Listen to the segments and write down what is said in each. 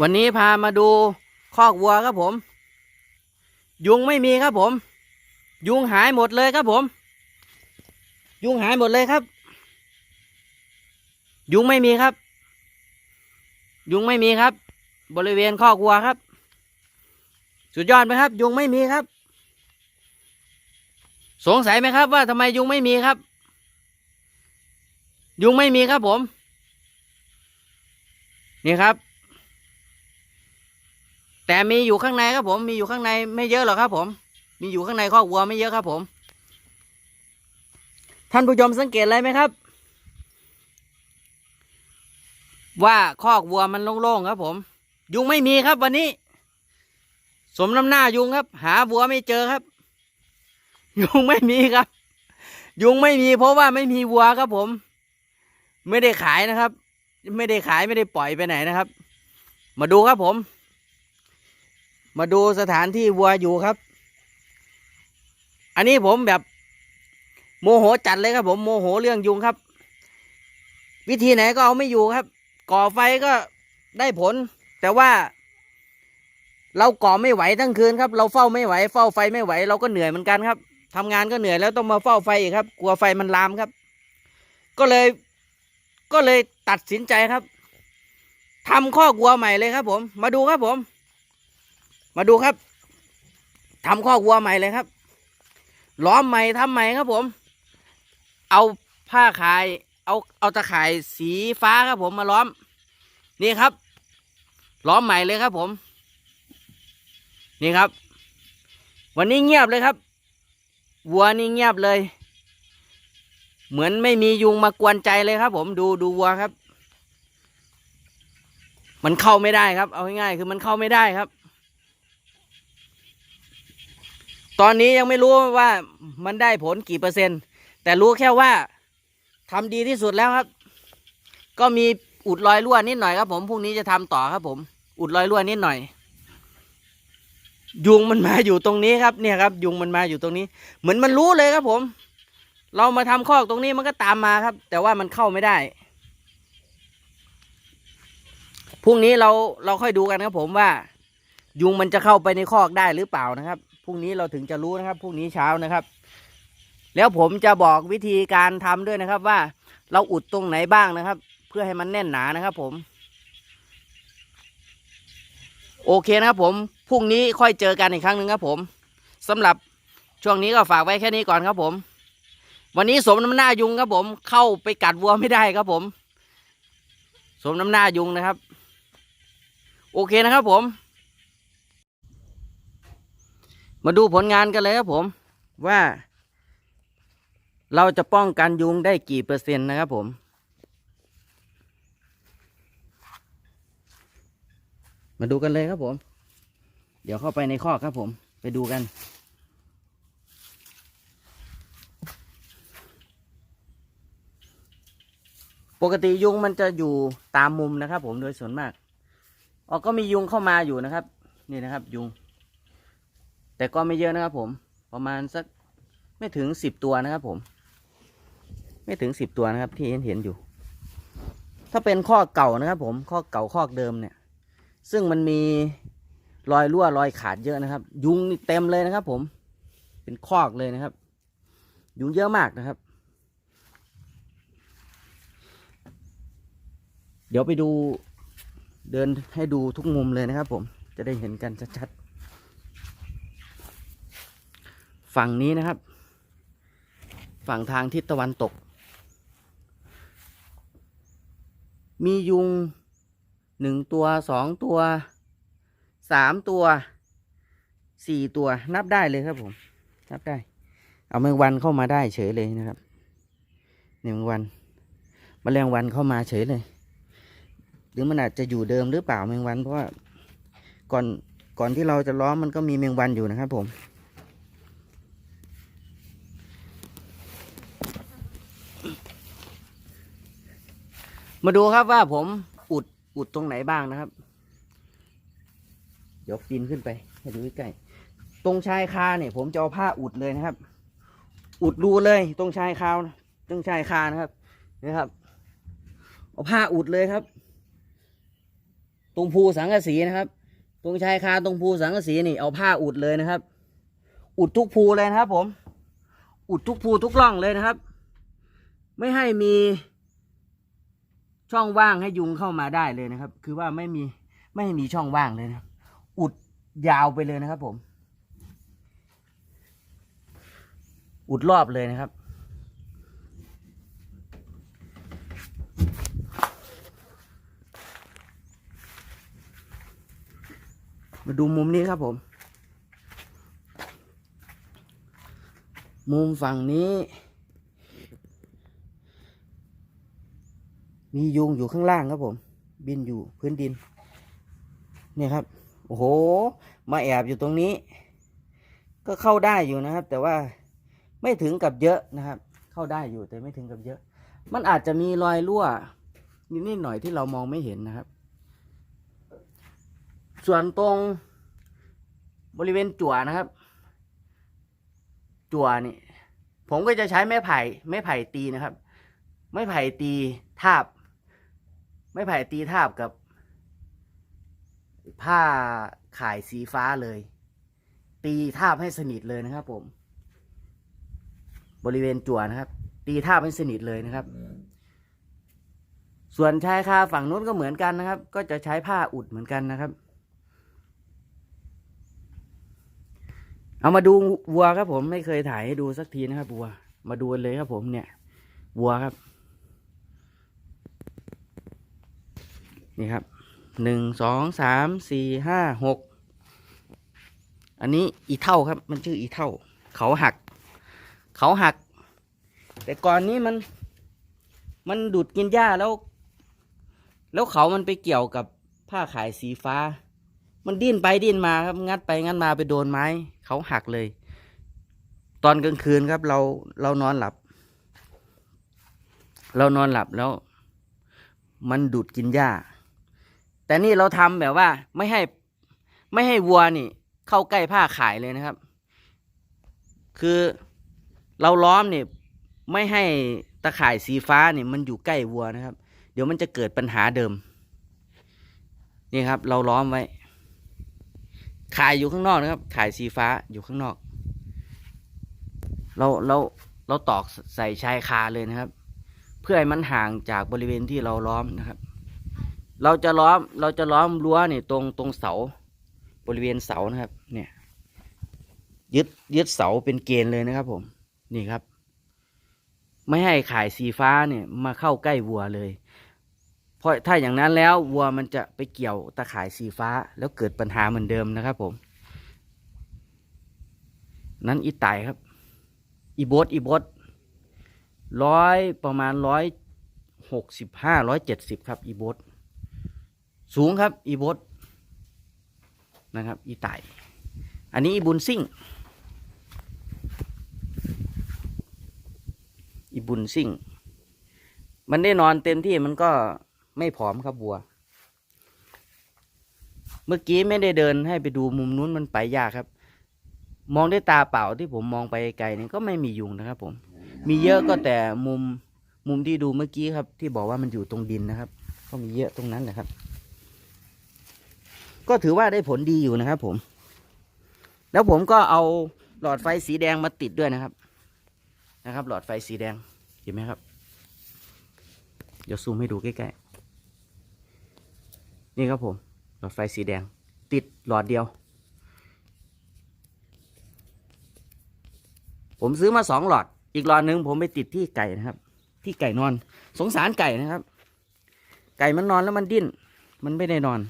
วันนี้พามาดูคอกวัวครับผม ยุงไม่มีครับผม ยุงหายหมดเลยครับผม ยุงหายหมดเลยครับ ยุงไม่มีครับ ยุงไม่มีครับ บริเวณคอกวัวครับ สุดยอดไหมครับ ยุงไม่มีครับ สงสัยไหมครับ ว่าทำไมยุงไม่มีครับ ยุงไม่มีครับผม นี่ครับ แต่มีอยู่ข้างในครับผม มีอยู่ข้างในไม่เยอะหรอกครับ ผม มีอยู่ข้างในคอวัวไม่เยอะครับ ผม ท่านผู้ชมสังเกตอะไรไหมครับ ว่าคอกวัวมันโล่งๆครับ ผม ยุงไม่มีครับ วันนี้ สมน้ำหน้ายุงครับ หาวัวไม่เจอครับ ยุงไม่มีครับ ยุงไม่มี เพราะว่าไม่มีวัวครับ ผม ไม่ได้ขายนะครับ ไม่ได้ขายไม่ได้ปล่อยไปไหนนะครับ มาดูครับผม มาดูสถานที่วัวอยู่ครับ อันนี้ผมแบบ โมโหจัดเลยครับ ผมโมโหเรื่องยุงครับ วิธีไหนก็เอาไม่อยู่ครับ ก่อไฟก็ได้ผล แต่ว่า เราก่อไม่ไหวทั้งคืนครับ เราเฝ้าไม่ไหว เฝ้าไฟไม่ไหว เราก็เหนื่อยเหมือนกันครับทำงานก็เหนื่อยแล้วต้องมาเฝ้าไฟอีกครับ กลัวไฟมันลามครับ ก็เลย ก็เลยตัดสินใจครับทำข้อกวัวใหม่เลยครับ ผม มาดูครับผม มาดูครับทำข้อกวัวใหม่เลยครับล้อมใหม่ทำใหม่ครับผม เอาผ้าขาย เอาเอาตะข่ายสีฟ้าครับผมมาล้อม นี่ครับ ล้อมใหม่เลยครับผม นี่ครับ วันนี้เงียบเลยครับวัวนี่เงียบเลย เหมือนไม่มียุงมากวนใจเลยครับ ผมดูดูวัวครับ มันเข้าไม่ได้ครับ เอาง่ายๆคือมันเข้าไม่ได้ครับ ตอนนี้ยังไม่รู้ว่ามันได้ผลกี่เปอร์เซ็นต์ แต่รู้แค่ว่าทำดีที่สุดแล้วครับ ก็มีอุดรอยรั่วนิดหน่อยครับ ผมพรุ่งนี้จะทำต่อครับ ผม อุดรอยรั่วนิดหน่อย ยุงมันมาอยู่ตรงนี้ครับเนี่ยครับ ยุงมันมาอยู่ตรงนี้ เหมือนมันรู้เลยครับ ผม เรามาทำคอกตรงนี้มันก็ตามมาครับ แต่ว่ามันเข้าไม่ได้พรุ่งนี้เราเราค่อยดูกันครับผมว่า ยุงมันจะเข้าไปในคอกได้หรือเปล่านะครับ พรุ่งนี้เราถึงจะรู้นะครับพรุ่งนี้เช้านะครับ แล้วผมจะบอกวิธีการทำด้วยนะครับ ว่าเราอุดตรงไหนบ้างนะครับ เพื่อให้มันแน่นหนานะครับ ผม โอเคนะครับผมพรุ่งนี้ค่อยเจอกันอีกครั้งหนึ่งครับ ผมสำหรับช่วงนี้ก็ฝากไว้แค่นี้ก่อนครับผม วันนี้สมน้ำหน้ายุงครับผม เข้าไปกัดวัวไม่ได้ครับผม สมน้ำหน้ายุงนะครับ โอเคนะครับผม มาดูผลงานกันเลยครับผมว่า เราจะป้องกันยุงได้กี่เปอร์เซ็นต์นะครับผมมาดูกันเลยครับผม เดี๋ยวเข้าไปในคอครับผม ไปดูกัน ปกติยุงมันจะอยู่ตามมุมนะครับผมโดยส่วนมาก ออก็มียุงเข้ามาอยู่นะครับ นี่นะครับ ยุง แต่ก็ไม่เยอะนะครับผม ประมาณสักไม่ถึงสิบตัวนะครับผม ไม่ถึงสิบตัวนะครับที่เห็นเห็นอยู่ ถ้าเป็นข้อเก่านะครับ ผมข้อเก่าข้อเดิมเนี่ย ซึ่งมันมีรอยรั่วรอยขาดเยอะนะครับ ยุงนี่เต็มเลยนะครับ ผม เป็นคอกเลยนะครับ ยุงเยอะมากนะครับ เดี๋ยวไปดูเดินให้ดูทุกมุมเลยนะครับ ผมจะได้เห็นกันชัดๆ ฝั่งนี้นะครับ ฝั่งทางทิศตะวันตก มียุงหนึ่งตัวสองตัวสามตัวสี่ตัวนับได้เลยครับผม นับได้ เอาแมงวันเข้ามาได้เฉยเลยนะครับเนี่ยแมงวันแมลงวันเข้ามาเฉยเลย หรือมันอาจจะอยู่เดิมหรือเปล่าแมงวัน เพราะว่าก่อนก่อนที่เราจะล้อมมันก็มีแมงวันอยู่นะครับผม มาดูครับว่าผมอุดอุดตรงไหนบ้างนะครับยวปีนขึ้นไปให้ดูใกล้ๆตรงชายคาเนี่ย ผมจะเอาผ้าอุดเลยนะครับ อุดรูเลยตรงชายคาตรงชายคานะครับนะครับ เอาผ้าอุดเลยครับ ตรงภูสังกะสีนะครับ ตรงชายคาตรงภูสังกะสีนี่เอาผ้าอุดเลยนะครับ อุดทุกภูเลยนะครับ ผม อุดทุกภูทุกร่องเลยนะครับ ไม่ให้มี ช่องว่างให้ยุงเข้ามาได้เลยนะครับ คือว่าไม่มีไม่ให้มีช่องว่างเลยนะอุดยาวไปเลยนะครับ ผม อุดรอบเลยนะครับ มาดูมุมนี้ครับผม มุมฝั่งนี้ มียุงอยู่ข้างล่างครับผม บินอยู่พื้นดิน เนี่ยครับ โอ้โห มาแอบอยู่ตรงนี้ ก็เข้าได้อยู่นะครับ แต่ว่าไม่ถึงกับเยอะนะครับ เข้าได้อยู่แต่ไม่ถึงกับเยอะ มันอาจจะมีรอยรั่วนิดๆหน่อยที่เรามองไม่เห็นนะครับ ส่วนตรงบริเวณจั่วนะครับ จั่วนี่ผมก็จะใช้ไม้ไผ่ไม้ไผ่ตีนะครับ ไม้ไผ่ตีทาบ ไม้ไผ่ตีทาบกับ ผ้าขายสีฟ้าเลย ตีทาบให้สนิทเลยนะครับ ผม บริเวณจั่วนะครับ ตีทาบให้สนิทเลยนะครับ ส่วนชายคาฝั่งนู้นก็เหมือนกันนะครับ ก็จะใช้ผ้าอุดเหมือนกันนะครับ เอามาดูวัวครับ ผมไม่เคยถ่ายให้ดูสักทีนะครับวัว มาดูเลยครับ ผมเนี่ยวัวครับ นี่ครับหนึ่งสองสามสี่ห้าหกอันนี้อีเท่าครับ มันชื่ออีเท่า เขาหัก เขาหัก แต่ก่อนนี้มัน มันดูดกินหญ้าแล้ว แล้วเขามันไปเกี่ยวกับผ้าขายสีฟ้า มันดิ้นไปดิ้นมาครับ งัดไปงัดมาไปโดนไม้ เขาหักเลย ตอนกลางคืนครับ เราเรานอนหลับ เรานอนหลับแล้ว มันดูดกินหญ้า แต่นี่เราทำแบบว่าไม่ให้ไม่ให้วัวนี่ เข้าใกล้ผ้าขายเลยนะครับ คือเราล้อมเนี่ยไม่ให้ตะข่ายสีฟ้าเนี่ยมันอยู่ใกล้วัวนะครับ เดี๋ยวมันจะเกิดปัญหาเดิม นี่ครับ เราล้อมไว้ขายอยู่ข้างนอกนะครับ ขายสีฟ้าอยู่ข้างนอก เราเราเราตอกใส่ชายคาเลยนะครับ เพื่อให้มันห่างจากบริเวณที่เราล้อมนะครับ เราจะล้อมเราจะล้อมรั้วนี่ตรงตรงเสา บริเวณเสานะครับ เนี่ยยึดยึดเสาเป็นเกณฑ์เลยนะครับผมนี่ครับ ไม่ให้ขายสีฟ้าเนี่ยมาเข้าใกล้วัวเลย เพราะถ้าอย่างนั้นแล้ววัวมันจะไปเกี่ยวตะข่ายสีฟ้าแล้วเกิดปัญหาเหมือนเดิมนะครับผม นั้นอีไตครับ อีโบสอีโบสร้อยประมาณร้อยหกสิบห้าร้อยเจ็ดสิบครับอีโบส สูงครับ อีโบสนะครับ อีไตอันนี้อีบุญซิ่ง อีบุญซิ่ง มันได้นอนเต็มที่มันก็ไม่ผอมครับวัว เมื่อกี้ไม่ได้เดินให้ไปดูมุมนู้นมันไปยากครับ มองด้วยตาเปล่าที่ผมมองไปไกลนี่ก็ไม่มียุงนะครับ ผม มีเยอะก็แต่มุมมุมที่ดูเมื่อกี้ครับ ที่บอกว่ามันอยู่ตรงดินนะครับ ก็มีเยอะตรงนั้นแหละครับ ก็ถือว่าได้ผลดีอยู่นะครับผม แล้วผมก็เอาหลอดไฟสีแดงมาติดด้วยนะครับ นะครับ หลอดไฟสีแดงเห็นไหมครับ เดี๋ยวซูมให้ดูใกล้ๆ นี่ครับผม หลอดไฟสีแดง ติดหลอดเดียว ผมซื้อมาสองหลอด อีกหลอดหนึ่งผมไปติดที่ไก่นะครับ ที่ไก่นอน สงสารไก่นะครับ ไก่มันนอนแล้วมันดิ้น มันไม่ได้นอน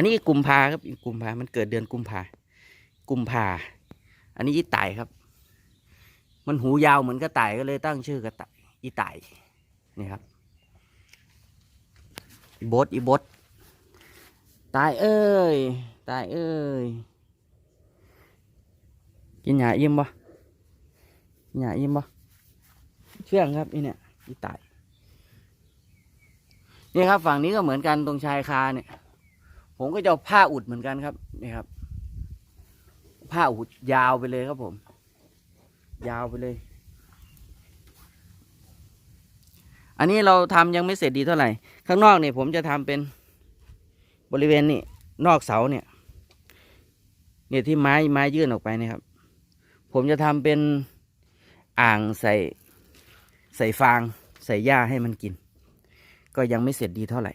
อันนี้กุมภาครับกุมภามันเกิดเดือนกุมภากุมภาอันนี้อีไต่ครับ มันหูยาวเหมือนกระต่ายก็เลยตั้งชื่อกระต่ายอีไต่นี่ครับอีบดอีบดตายเอ้ยตายเอ้ยกินหยาอิ่มบ่กินหยาอิ่มบ่เชื่องครับนี่เนี่ยอีไต่นี่ครับฝั่งนี้ก็เหมือนกันตรงชายคาเนี่ย ผมก็จะเอาผ้าอุดเหมือนกันครับนี่ครับ ผ้าอุดยาวไปเลยครับผม ยาวไปเลย อันนี้เราทำยังไม่เสร็จดีเท่าไหร่ ข้างนอกเนี่ยผมจะทำเป็นบริเวณนี่นอกเสาเนี่ย เนี่ยที่ไม้ไม้ยื่นออกไปนี่ครับ ผมจะทำเป็นอ่างใส่ใส่ฟางใส่หญ้าให้มันกิน ก็ยังไม่เสร็จดีเท่าไหร่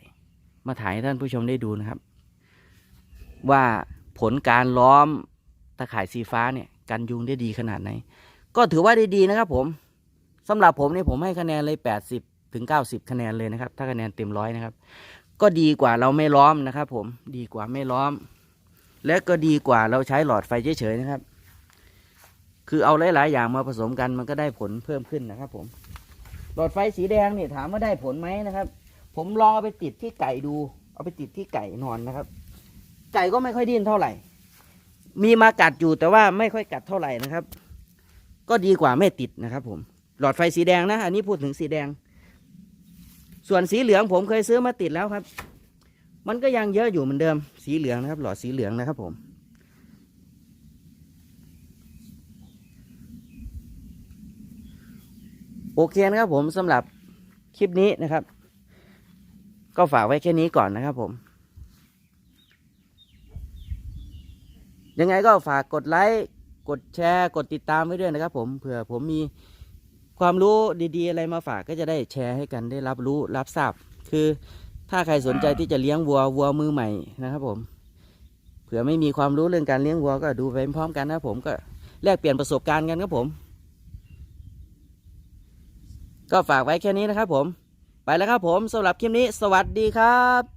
มาถ่ายให้ท่านผู้ชมได้ดูนะครับ ว่าผลการล้อมตะข่ายสีฟ้าเนี่ยกันยุงได้ดีขนาดไหน ก็ถือว่าได้ดีนะครับผมสำหรับผมเนี่ยผมให้คะแนนเลย 80ถึง90 คะแนนเลยนะครับ ถ้าคะแนนเต็มร้อยนะครับ ก็ดีกว่าเราไม่ล้อมนะครับ ผมดีกว่าไม่ล้อม และก็ดีกว่าเราใช้หลอดไฟเฉยๆนะครับ คือเอาหลายๆอย่างมาผสมกันมันก็ได้ผลเพิ่มขึ้นนะครับ ผม หลอดไฟสีแดงเนี่ยถามว่าได้ผลไหมนะครับ ผมลองเอาไปติดที่ไก่ดู เอาไปติดที่ไก่นอนนะครับ ไก่ก็ไม่ค่อยดิ้นเท่าไหร่ มีมากัดอยู่แต่ว่าไม่ค่อยกัดเท่าไหร่นะครับ ก็ดีกว่าไม่ติดนะครับ ผม หลอดไฟสีแดงนะ อันนี้พูดถึงสีแดง ส่วนสีเหลืองผมเคยซื้อมาติดแล้วครับ มันก็ยังเยอะอยู่เหมือนเดิม สีเหลืองนะครับ หลอดสีเหลืองนะครับ ผมโอเคนะครับผมสำหรับคลิปนี้นะครับ ก็ฝากไว้แค่นี้ก่อนนะครับผม ยังไงก็ฝากกดไลค์กดแชร์ กดติดตามไว้ด้วยนะครับ ผมเผื่อผมมีความรู้ดีๆ อะไรมาฝากก็จะได้แชร์ให้กันได้รับรู้รับทราบ คือถ้าใครสนใจที่จะเลี้ยงวัววัวมือใหม่นะครับ ผม เผื่อไม่มีความรู้เรื่องการเลี้ยงวัวก็ดูไปพร้อมกันนะครับผมก็แลกเปลี่ยนประสบการณ์กันครับผม ก็ฝากไว้แค่นี้นะครับผม ไปแล้วครับผมสำหรับคลิปนี้ สวัสดีครับ